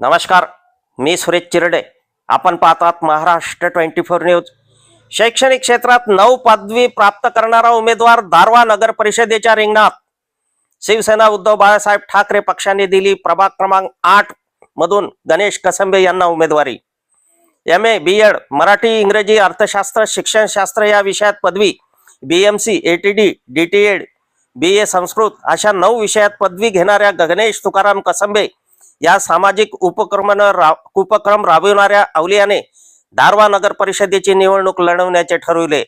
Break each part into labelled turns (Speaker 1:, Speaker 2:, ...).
Speaker 1: नमस्कार मी सुरेश चिरडे. आपण पाहतात महाराष्ट्र ट्वेंटी फोर न्यूज. शैक्षणिक क्षेत्रात नऊ पदवी प्राप्त करणारा उमेदवार दारवा नगर परिषदेच्या रिंगणात. शिवसेना उद्धव बाळासाहेब ठाकरे पक्षाने दिली प्रभाग क्रमांक आठ मधून गणेश कसंबे यांना उमेदवारी. M A B Ed Marathi इंग्रजी अर्थशास्त्र शिक्षणशास्त्र या विषयात पदवी. B M C A T D D T Ed B A Sanskrit अशा नऊ विषयात पदवी घेणाऱ्या गणेश तुकाराम कसंबे या सामाजिक उपक्रमानं रा उपक्रम राबविणाऱ्या अवलियाने दारवा नगर परिषदेची निवडणूक लढवण्याचे ठरविले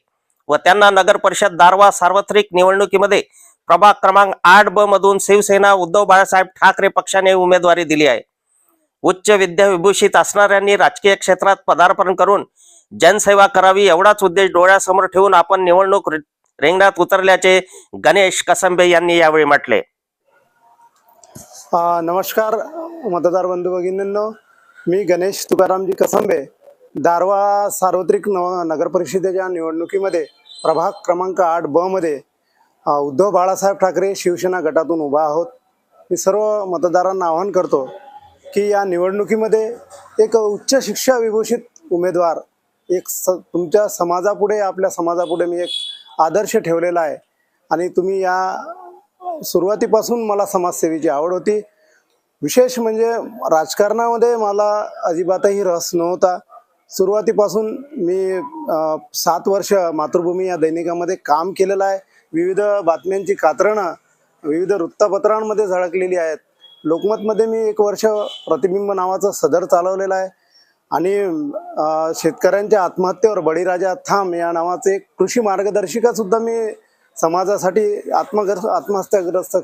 Speaker 1: व त्यांना नगर परिषद दारवा सार्वत्रिक निवडणुकीमध्ये प्रभाग क्रमांक आठ ब मधून शिवसेना उद्धव बाळासाहेब ठाकरे पक्षाने उमेदवारी दिली आहे. उच्च विद्याविभूषित असणाऱ्यांनी राजकीय क्षेत्रात पदार्पण करून जनसेवा करावी एवढाच उद्देश डोळ्यासमोर ठेवून आपण निवडणूक रिंगणात उतरल्याचे गणेश कसंबे यांनी यावेळी म्हटले.
Speaker 2: नमस्कार मतदार बंधू भगिनींनो. मी गणेश तुकारामजी कसंबे दारवा सार्वत्रिक न नगर परिषदेच्या निवडणुकीमध्ये प्रभाग क्रमांक आठ ब मध्ये उद्धव बाळासाहेब ठाकरे शिवसेना गटातून उभा आहोत. मी सर्व मतदारांना आवाहन करतो की या निवडणुकीमध्ये एक उच्च शिक्षा विभूषित उमेदवार एक स तुमच्या समाजापुढे आपल्या समाजापुढे मी एक आदर्श ठेवलेला आहे. आणि तुम्ही या सुरुवातीपासून मला समाजसेवेची आवड होती. विशेष म्हणजे राजकारणामध्ये मला अजिबातही रस नव्हता. सुरुवातीपासून मी सात वर्ष मातृभूमी या दैनिकामध्ये काम केलेलं आहे. विविध बातम्यांची कात्रणं विविध वृत्तपत्रांमध्ये झळकलेली आहेत. लोकमतमध्ये मी एक वर्ष प्रतिबिंब नावाचं सदर चालवलेलं आहे. आणि शेतकऱ्यांच्या आत्महत्येवर बळीराजा थांब या नावाचे एक कृषी मार्गदर्शिका सुद्धा मी समाजासाठी आत्मग्रस्त आत्महत्याग्रस्त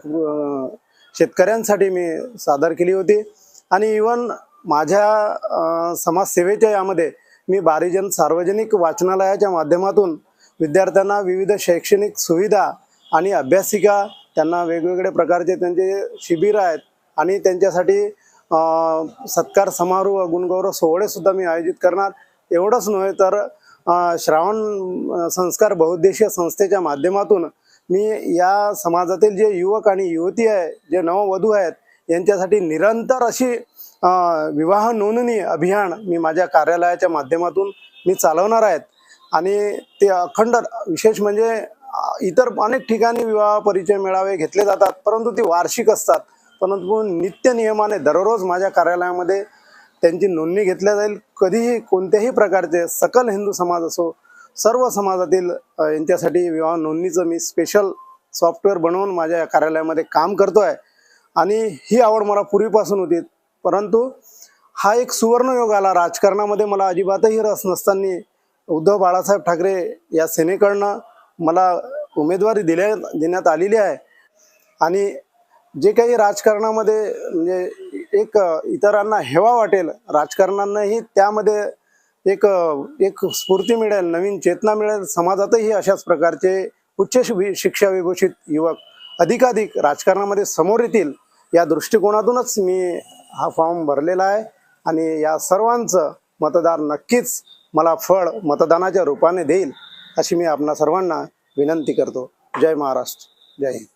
Speaker 2: शेतकऱ्यांसाठी मी सादर केली होती. आणि इवन माझ्या समाजसेवेच्या यामध्ये मी बारीजन सार्वजनिक वाचनालयाच्या माध्यमातून विद्यार्थ्यांना विविध शैक्षणिक सुविधा आणि अभ्यासिका त्यांना वेगवेगळ्या प्रकारचे त्यांचे शिबिर आहेत आणि त्यांच्यासाठी सत्कार समारोह गुणगौरव सोहळेसुद्धा मी आयोजित करणार. एवढंच नव्हे तर श्रावण संस्कार बहुउद्देशीय संस्थेच्या माध्यमातून मी या समाजातील जे युवक आणि युवती आहे जे नववधू आहेत यांच्यासाठी निरंतर अशी विवाह नोंदणी अभियान मी माझ्या कार्यालयाच्या माध्यमातून मी चालवणार आहेत. आणि ते अखंड विशेष म्हणजे इतर अनेक ठिकाणी विवाह परिचय मेळावे घेतले जातात परंतु ती वार्षिक असतात. परंतु नित्य नियमाने दररोज माझ्या कार्यालयामध्ये त्यांची नोंदणी घेतल्या जाईल. कधीही कोणत्याही प्रकारचे सकल हिंदू समाज असो सर्व समाजातील यांच्यासाठी विवाह नोंदणीचं मी स्पेशल सॉफ्टवेअर बनवून माझ्या कार्यालयामध्ये काम करतो आहे आणि ही आवड मला पूर्वीपासून होती. परंतु हा एक सुवर्णयोग आला. राजकारणामध्ये मला अजिबातही रस नसताना उद्धव बाळासाहेब ठाकरे या सेनेकडनं मला उमेदवारी दिल्या देण्यात आलेली आहे. आणि जे काही राजकारणामध्ये म्हणजे एक इतरांना हेवा वाटेल राजकारणांनाही त्यामध्ये एक एक स्फूर्ती मिळेल नवीन चेतना मिळेल समाजातही अशाच प्रकारचे उच्च शिक्षा विभूषित युवक अधिकाधिक राजकारणामध्ये समोर येतील या दृष्टिकोनातूनच मी हा फॉर्म भरलेला आहे आणि या सर्वांचं मतदार नक्कीच मला फळ मतदानाच्या रूपाने देईल अशी मी आपणा सर्वांना विनंती करतो. जय महाराष्ट्र. जय हिंद.